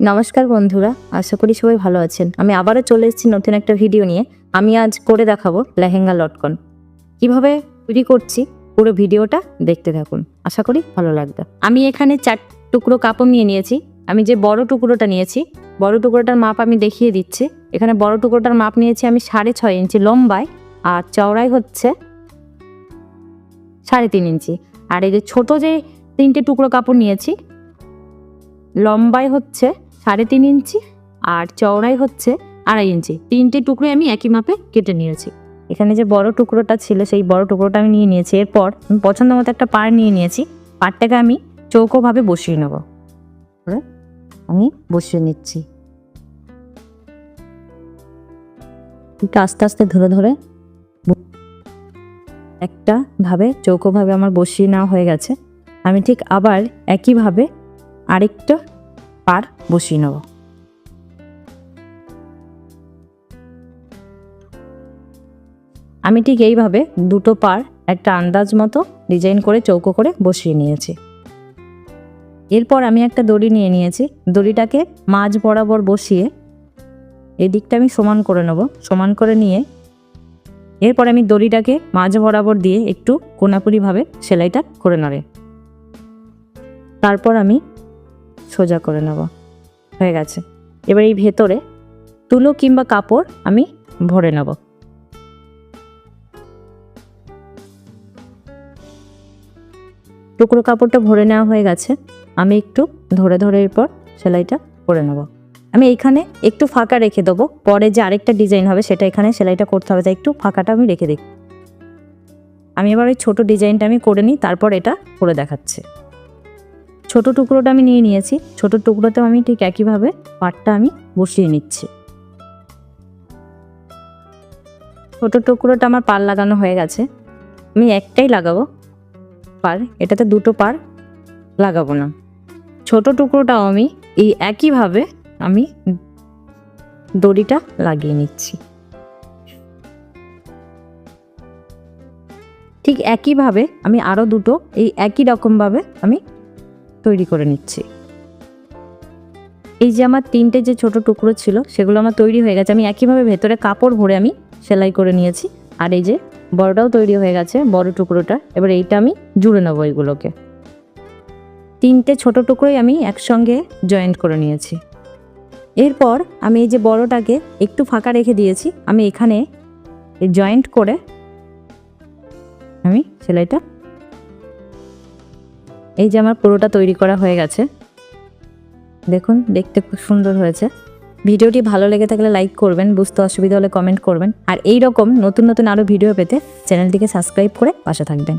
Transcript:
নমস্কার বন্ধুরা, আশা করি সবাই ভালো আছেন। আমি আবারও চলে এসেছি নতুন একটা ভিডিও নিয়ে। আমি আজ করে দেখাবো লেহেঙ্গা লটকন। কীভাবে তৈরি করছি পুরো ভিডিওটা দেখতে থাকুন। আশা করি ভালো লাগবে। আমি এখানে চার টুকরো কাপড় নিয়ে নিয়েছি। আমি যে বড় টুকরোটা নিয়েছি, বড় টুকরোটার মাপ আমি দেখিয়ে দিচ্ছি। এখানে বড় টুকরোটার মাপ নিয়েছি আমি সাড়ে ছয় ইঞ্চি লম্বায়, আর চওড়াই হচ্ছে সাড়ে তিন ইঞ্চি। আর এই যে ছোট যে তিনটে টুকরো কাপড় নিয়েছি, লম্বায় হচ্ছে সাড়ে তিন ইঞ্চি আর চওড়াই হচ্ছে আড়াই ইঞ্চি। তিনটে টুকরো আমি একই মাপে কেটে নিয়েছি। এখানে যে বড় টুকরোটা ছিল, সেই বড় টুকরোটা আমি নিয়ে নিয়েছি। এরপর আমি পছন্দ মতো একটা পাড় নিয়ে নিয়েছি। পাড়টাকে আমি চৌকোভাবে বসিয়ে নেব। আমি বসিয়ে নিচ্ছি। আস্তে আস্তে ধরে ধরে একটা ভাবে চৌকোভাবে আমার বসিয়ে নেওয়া হয়ে গেছে। আমি ঠিক আবার একইভাবে আরেকটা পার বসিয়ে নেব। আমি ঠিক এইভাবে দুটো পার একটা আন্দাজ মতো ডিজাইন করে চৌকো করে বসিয়ে নিয়েছি। এরপর আমি একটা দড়ি নিয়ে নিয়েছি। দড়িটাকে মাঝ বরাবর বসিয়ে এই দিকটা আমি সমান করে নেব। সমান করে নিয়ে এরপর আমি দড়িটাকে মাঝ বরাবর দিয়ে একটু কোনাকুনিভাবে সেলাইটা করে নেবে। তারপর আমি সোজা করে নেব। হয়ে গেছে। এবার এই ভেতরে তুলো কিংবা কাপড় আমি ভরে নেব। টুকরো কাপড়টা ভরে নেওয়া হয়ে গেছে। আমি একটু ধরে ধরে এরপর সেলাইটা করে নেব। আমি এইখানে একটু ফাঁকা রেখে দেবো। পরে যে আরেকটা ডিজাইন হবে সেটা এখানে সেলাইটা করতে হবে। তাই একটু ফাঁকাটা আমি রেখে দিই। আমি এবার ওই ছোটো ডিজাইনটা আমি করে নিই। তারপর এটা করে দেখাচ্ছে। ছোট টুকরোটা আমি নিয়ে নিয়েছি। ছোট টুকরোতেও আমি ঠিক একইভাবে পাটটা আমি বসিয়ে নিচ্ছি। ছোট টুকরোটা আমার পার লাগানো হয়ে গেছে। আমি একটাই লাগাবো পার এটাতে দুটো পার লাগাবো না। ছোট টুকরোটাও আমি এই একইভাবে আমি দড়িটা লাগিয়ে নিচ্ছি। ঠিক একইভাবে আমি আরও দুটো এই একই রকমভাবে আমি তৈরি করে নিচ্ছি। এই যে আমার তিনটে যে ছোট টুকরো ছিল, সেগুলো আমার তৈরি হয়ে গেছে। আমি একইভাবে ভেতরে কাপড় ভরে আমি সেলাই করে নিয়েছি। আর এই যে বড়টাও তৈরি হয়ে গেছে, বড় টুকরোটা। এবার এইটা আমি জুড়ে নেব এগুলোকে। তিনটে ছোট টুকরোই আমি একসঙ্গে জয়েন্ট করে নিয়েছি। এরপর আমি এই যে বড়টাকে একটু ফাঁকা রেখে দিয়েছি। আমি এখানে জয়েন্ট করে আমি সেলাইটা এই যে আমার পুরোটা তৈরি করা হয়ে গেছে। দেখুন, দেখতে খুব সুন্দর হয়েছে। ভিডিওটি ভালো লেগে থাকলে লাইক করবেন, বুঝতে অসুবিধা হলে কমেন্ট করবেন। আর এই রকম নতুন নতুন আরও ভিডিও পেতে চ্যানেলটিকে সাবস্ক্রাইব করে পাশে থাকবেন।